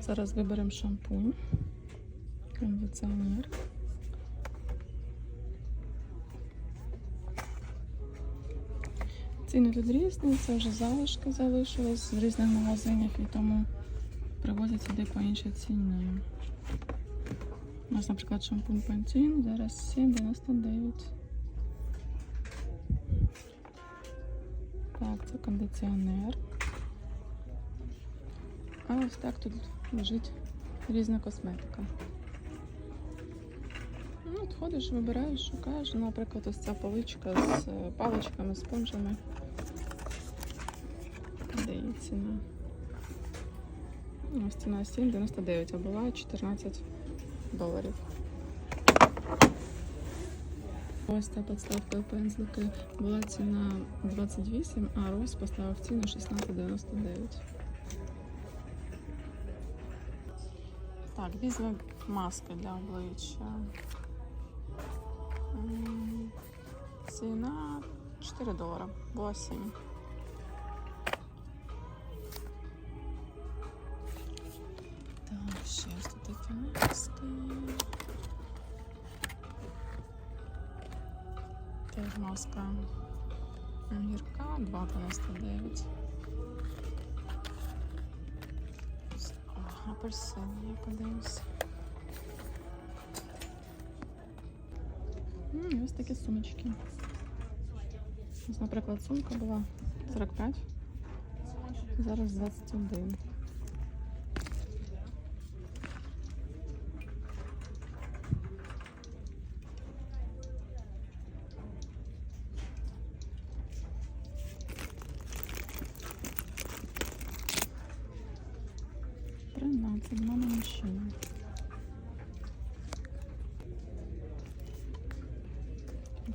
Зараз виберемо шампунь, кондиціонер. Ціни тут різні, це вже залишки залишились з різних магазинів і тому привозять сюди по іншій ціні. У нас, наприклад, шампунь Pantene зараз 7,99. Так, це кондиціонер. А ось так тут лежить різна косметика. Ну, от ходиш, вибираєш, шукаєш. Ну, Наприклад, ось ця поличка з е, паличками, спонжами. Де її ціна? Ну, Ось ціна 7,99, а була 14 доларів. Ось ця підставка і пензлики була ціна 28, а Рось поставив ціну 16,99. Так, візьмемо маски для обличчя. Ціна 4 долара, була 7. Так, ще тут такі маски. Теж маска гірка 2,99. Апельсин, я подивлюсь. М, Ось такі сумочки. Ось, наприклад, сумка була 45, зараз 21.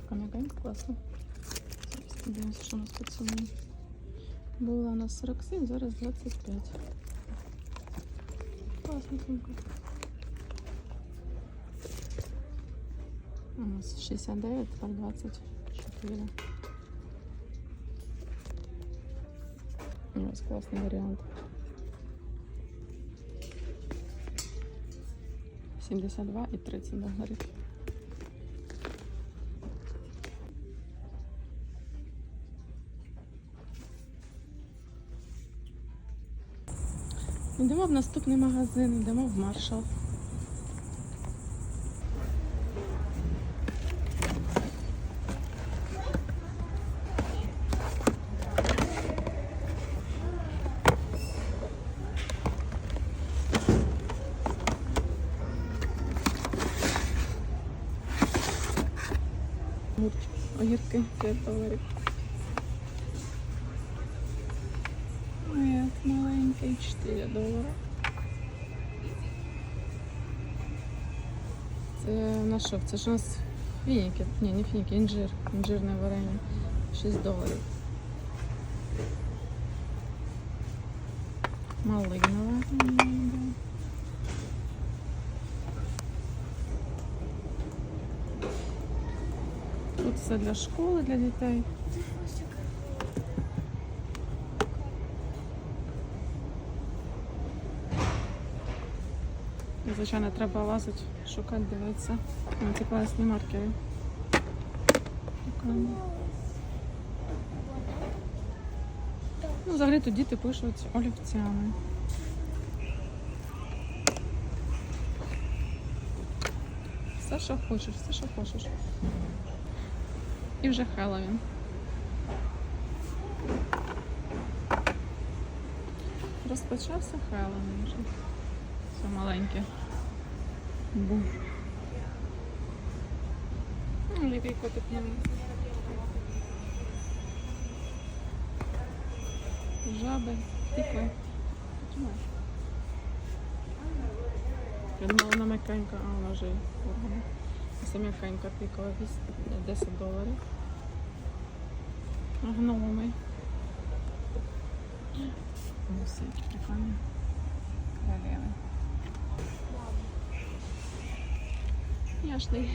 Кам'яканька класно. Зараз подивимося, що у нас по ціні. Була у нас 47, зараз 25. Класна сумка. У нас 69, тепер 24. Ось класний варіант. 72 і 30 доларів. Йдемо в наступний магазин, йдемо в Маршал. Огірки 5 доларів. 4 долара. Це на що? Це ж у нас фініки. Ні, не фініки, інжир. Інжирне варення. 6 доларів. Малинове. Тут все для школи, для дітей. Звичайно, треба лазити, шукати, дивитися. Ці класні маркери. Прикольно. Ну, взагалі тут діти пишуть олівцями. Все, що хочеш, все, що хочеш. І вже Хеллоуін. Розпочався Хеллоуін вже. Все маленьке. Бум. Ну, який котик новий. Жаби, тикви. Тримай. Я думала, вона м'якенька, а вона вже органа. Це м'якенька пікова, 10 доларів. А Гноми. Ось які прикольні. Королеви. Яшний.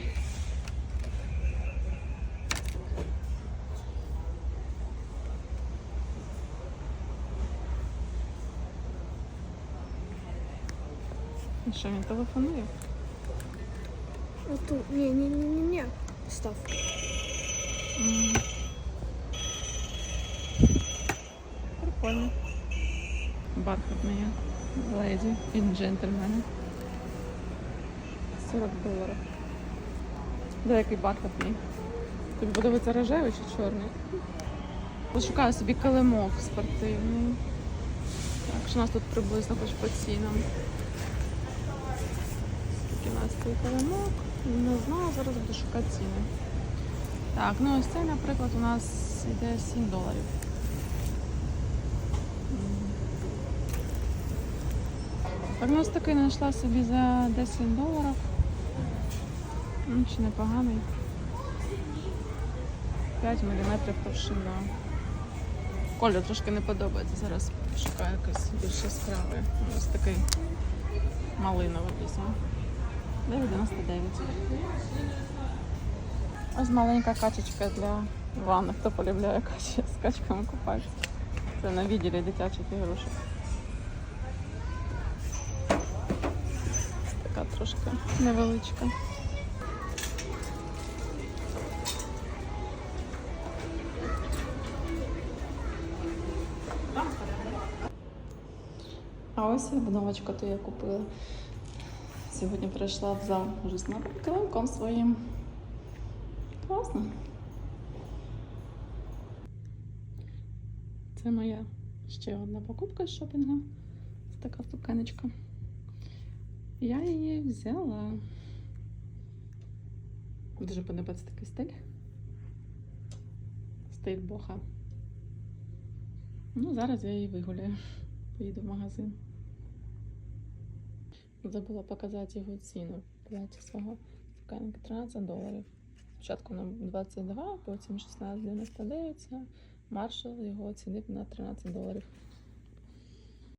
Що він телефонує? Оту. Ні, ні, ні, ні, ні. Став. М. Прикольно. Бархатний леді і джентльмени. 40 доларів. Де який бархатний? Тобі подобається рожевий чи чорний? Пошукаю собі килимок спортивний. Так, що у нас тут приблизно хоч по цінам. Скільки у нас цей килимок? Не знаю, зараз буду шукати ціни. Так, ну ось цей, наприклад, у нас йде 7 доларів. Так, ну ось такий знайшла собі за 10 доларів. Ну, ще непоганий. 5 мм товщина. Колір трошки не подобається. Зараз шукаю якийсь більш яскравий. Ось такий малиновий візьму. 9,99. Ось маленька качечка для ванни, хто полюбляє качі з качками купатися. Це на відділі дитячих ігрушок. Така трошки невеличка. А ось обновочка, то я купила. Сьогодні прийшла в зал вже з килимком своїм. Класно. Це моя ще одна покупка з шопінгу. Це така сукенечка. Я її взяла. Дуже подобається такий стиль. Стиль боха. Ну, зараз я її вигуляю. Поїду в магазин. Забула показати його ціну. Платі свого сукенки 13 доларів. Спочатку на 22, потім 16,99. Маршал його оцінив на 13 доларів.